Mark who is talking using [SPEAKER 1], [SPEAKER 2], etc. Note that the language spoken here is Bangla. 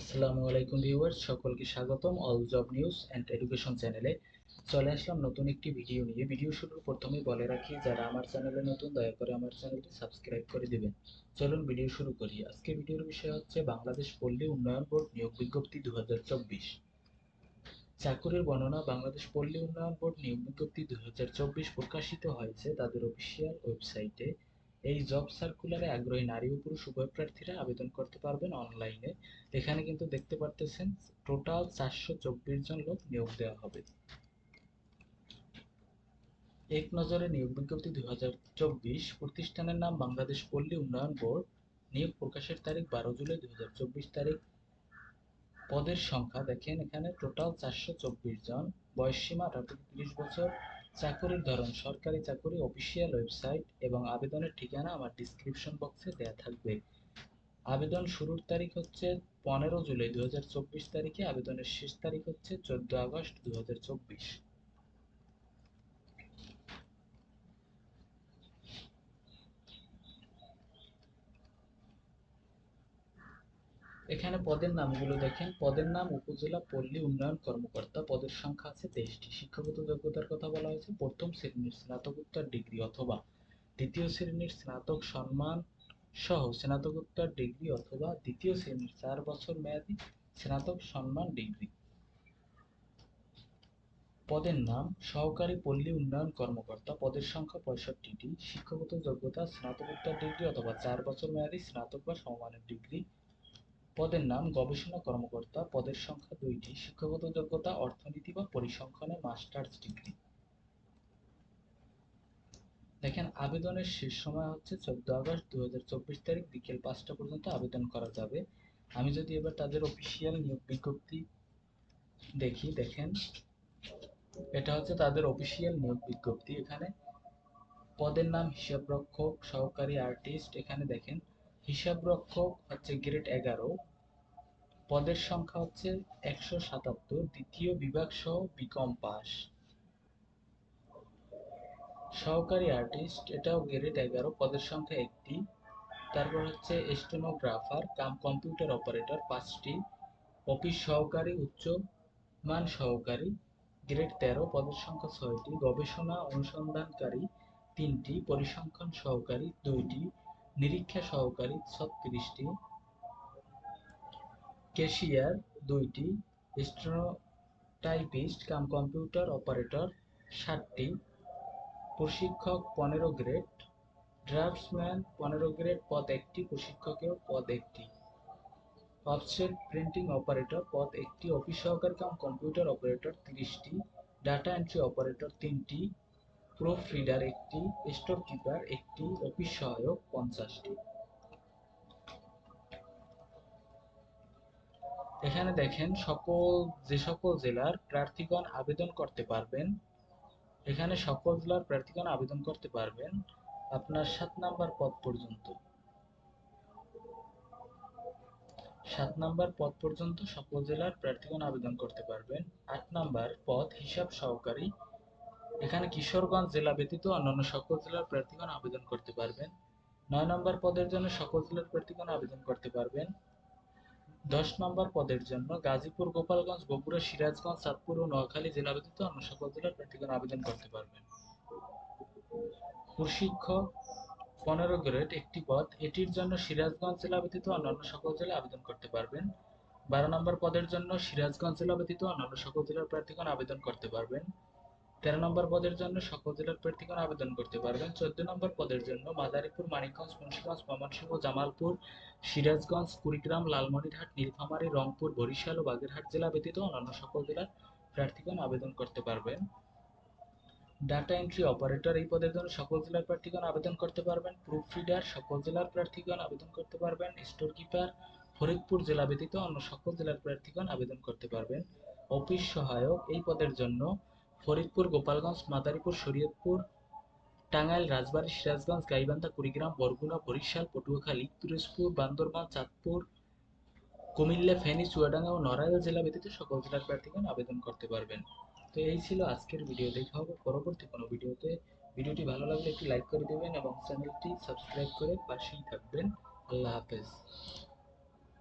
[SPEAKER 1] আসসালামু আলাইকুম ভিউয়ার্স, সকলকে স্বাগতম all job news and education চ্যানেলে চলে আসলাম নতুন একটি ভিডিও নিয়ে। ভিডিও শুরুর প্রথমেই বলে রাখি, যারা আমার চ্যানেলে নতুন, দয়া করে আমার চ্যানেলটি সাবস্ক্রাইব করে দেবেন। চলুন ভিডিও শুরু করি। আজকে ভিডিওর বিষয় হচ্ছে বাংলাদেশ পল্লী উন্নয়ন বোর্ড নিয়োগ বিজ্ঞপ্তি দু চাকুরির বর্ণনা, বাংলাদেশ পল্লী উন্নয়ন বোর্ড নিয়োগ বিজ্ঞপ্তি দুই হাজার চব্বিশ প্রকাশিত হয়েছে তাদের অফিসিয়াল ওয়েবসাইটে এই জব সার্কুলারে আগ্রহী নারী ও পুরুষ উভয় প্রার্থীরা আবেদন করতে পারবেন অনলাইনে এখানে কিন্তু দেখতে পারতেছেন টোটাল চারশো চব্বিশ জন লোক নিয়োগ দেওয়া হবে। এক নজরে নিয়োগ বিজ্ঞপ্তি দুই হাজার চব্বিশ, প্রতিষ্ঠানের নাম বাংলাদেশ পল্লী উন্নয়ন বোর্ড। নিয়োগ প্রকাশের তারিখ বারো জুলাই দুই হাজার চব্বিশ তারিখ। পদের সংখ্যা দেখেন এখানে টোটাল চারশো চব্বিশ জন। বয়স সীমা আঠারো থেকে তিরিশ বছর। চাকুরির ধরন, সরকারি চাকরি অফিসিয়াল ওয়েবসাইট এবং আবেদনের ঠিকানা আমার ডিসক্রিপশন বক্সে দেওয়া থাকবে। আবেদন শুরুর তারিখ হচ্ছে পনেরো জুলাই দু হাজার চব্বিশ তারিখে, আবেদনের শেষ তারিখ হচ্ছে চোদ্দ আগস্ট দু হাজার চব্বিশ। এখানে পদের নামগুলো দেখেন। পদের নাম উপজেলা পল্লী উন্নয়ন কর্মকর্তা। পদের সংখ্যা আছে তেইশটি। শিক্ষাগত যোগ্যতার কথা বলা হয়েছে। প্রথম শ্রেণির স্নাতকোত্তর ডিগ্রি অথবা দ্বিতীয় শ্রেণির স্নাতক সম্মান সহ স্নাতকোত্তর ডিগ্রি অথবা দ্বিতীয় শ্রেণির চার বছর মেয়াদী স্নাতক সম্মান ডিগ্রি। পদের নাম সহকারী পল্লী উন্নয়ন কর্মকর্তা। পদের সংখ্যা পঁয়ষট্টিটি। শিক্ষাগত যোগ্যতা স্নাতকোত্তর ডিগ্রি অথবা চার বছর মেয়াদী স্নাতক বা সমমানের ডিগ্রি পদের নাম গবেষণা কর্মকর্তা, পদের সংখ্যা দুইটি, শিক্ষাগত যোগ্যতা, অর্থনীতি বা পরিসংখ্যানে মাস্টার্স ডিগ্রি। দেখেন, আবেদনের শেষ সময় হচ্ছে চোদ্দ আগস্ট দু তারিখ, বিকেল পাঁচটা পর্যন্ত আবেদন করা যাবে। আমি যদি এবার তাদের অফিসিয়াল নিয়োগ বিজ্ঞপ্তি দেখি, দেখেন, এটা হচ্ছে তাদের অফিসিয়াল নিয়োগ বিজ্ঞপ্তি। এখানে পদের নাম হিসাবরক্ষক সহকারী আর্টিস্ট এখানে দেখেন হিসাবরক্ষক হচ্ছে গ্রেড এগারো। পদের সংখ্যা হচ্ছে একশো সাতাত্তর, দ্বিতীয় বিভাগ সহ বিকম পাস। সহকারী আর্টিস্ট, এটাও গ্রেড এগারো, পদের সংখ্যা একটি। তারপর হচ্ছে স্টেনোগ্রাফার, কাম কম্পিউটার অপারেটর পাঁচটি। অফিস সহকারী, উচ্চ মান সহকারী গ্রেড তেরো, পদের সংখ্যা ছয়টি। গবেষণা অনুসন্ধানকারী তিনটি, পরিসংখ্যান সহকারী দুইটি, নিরীক্ষা সহকারী ছত্রিশটি। ক্যাশিয়ার দুইটি স্টেনোটাইপিস্ট কাম কম্পিউটার অপারেটর ষাটটি প্রশিক্ষক পনেরো গ্রেড, ড্রাফটসম্যান পনেরো গ্রেড, পদ একটি প্রশিক্ষকের পদ একটি। অফসেট প্রিন্টিং অপারেটর পদ একটি, অফিস সহকারী কাম কম্পিউটার অপারেটর তিরিশটি, ডাটা এন্ট্রি অপারেটর তিনটি প্রুফ রিডার একটি স্টোর কিপার একটি, অফিস সহায়ক পঞ্চাশটি। এখানে দেখেন সকল, যে সকল জেলার প্রার্থীগণ আবেদন করতে পারবেন। এখানে সকল জেলার প্রার্থীগণ আবেদন করতে পারবেন আপনার সাত নাম্বার পদ পর্যন্ত। সাত নাম্বার পদ পর্যন্ত সকল জেলার প্রার্থীগণ আবেদন করতে পারবেন। আট নাম্বার পদ হিসাব সহকারী। এখানে কিশোরগঞ্জ জেলা ব্যতীত অন্যান্য সকল জেলার প্রার্থীগণ আবেদন করতে পারবেন। নয় নম্বর পদের জন্য সকল জেলার প্রার্থীগণ আবেদন করতে পারবেন। দশ নম্বর পদের জন্য গাজীপুর, গোপালগঞ্জ, বগুড়া, সিরাজগঞ্জ, চাঁদপুর ও নোয়াখালী জেলা ব্যতীত অন্য সকল জেলার প্রার্থীগণ আবেদন করতে পারবেন। প্রশিক্ষক পনেরো গ্রেড একটি পদ, এটির জন্য সিরাজগঞ্জ জেলা ব্যতীত অন্যান্য সকল জেলা আবেদন করতে পারবেন। বারো নম্বর পদের জন্য সিরাজগঞ্জ জেলা ব্যতীত অন্যান্য সকল জেলার প্রার্থীগণ আবেদন করতে পারবেন। তেরো নম্বর পদের জন্য সকল জেলার প্রার্থীগণ আবেদন করতে পারবেন। চোদ্দ নম্বর পদের জন্য মাদারীপুর, মানিকগঞ্জ, মুন্সিগঞ্জ, ময়মনসিংহ, জামালপুর, সিরাজগঞ্জ, কুড়িগ্রাম, লালমনিরহাট, নীলফামারী, রংপুর, বরিশাল ও বাগেরহাট জেলা ব্যতীত অন্যান্য সকল জেলার প্রার্থীগণ আবেদন করতে পারবেন। ডাটা এন্ট্রি অপারেটর এই পদের জন্য সকল জেলার প্রার্থীগণ আবেদন করতে পারবেন। প্রুফ রিডার সকল জেলার প্রার্থীগণ আবেদন করতে পারবেন। স্টোর কিপার ফরিদপুর জেলা ব্যতীত অন্য সকল জেলার প্রার্থীগণ আবেদন করতে পারবেন। অফিস সহায়ক এই পদের জন্য ফরিদপুর, গোপালগঞ্জ, মাদারীপুর, শরীয়তপুর, টাঙ্গাইল, রাজবাড়ী, সিরাজগঞ্জ, গাইবান্ধা, কুড়িগ্রাম, বরগুনা, বরিশাল, পটুয়াখালী তুরস্পুর বান্দরবান, চাঁদপুর, কুমিল্লা, ফেনী, চুয়াডাঙ্গা ও নড়াইল জেলা ব্যতীত সকল জেলার প্রার্থীগণ আবেদন করতে পারবেন। তো এই ছিল আজকের ভিডিও। দেখা হবে পরবর্তী কোনো ভিডিওতে। ভিডিওটি ভালো লাগলে একটি লাইক করে দেবেন এবং চ্যানেলটি সাবস্ক্রাইব করে পাশেই থাকবেন। আল্লাহ হাফেজ।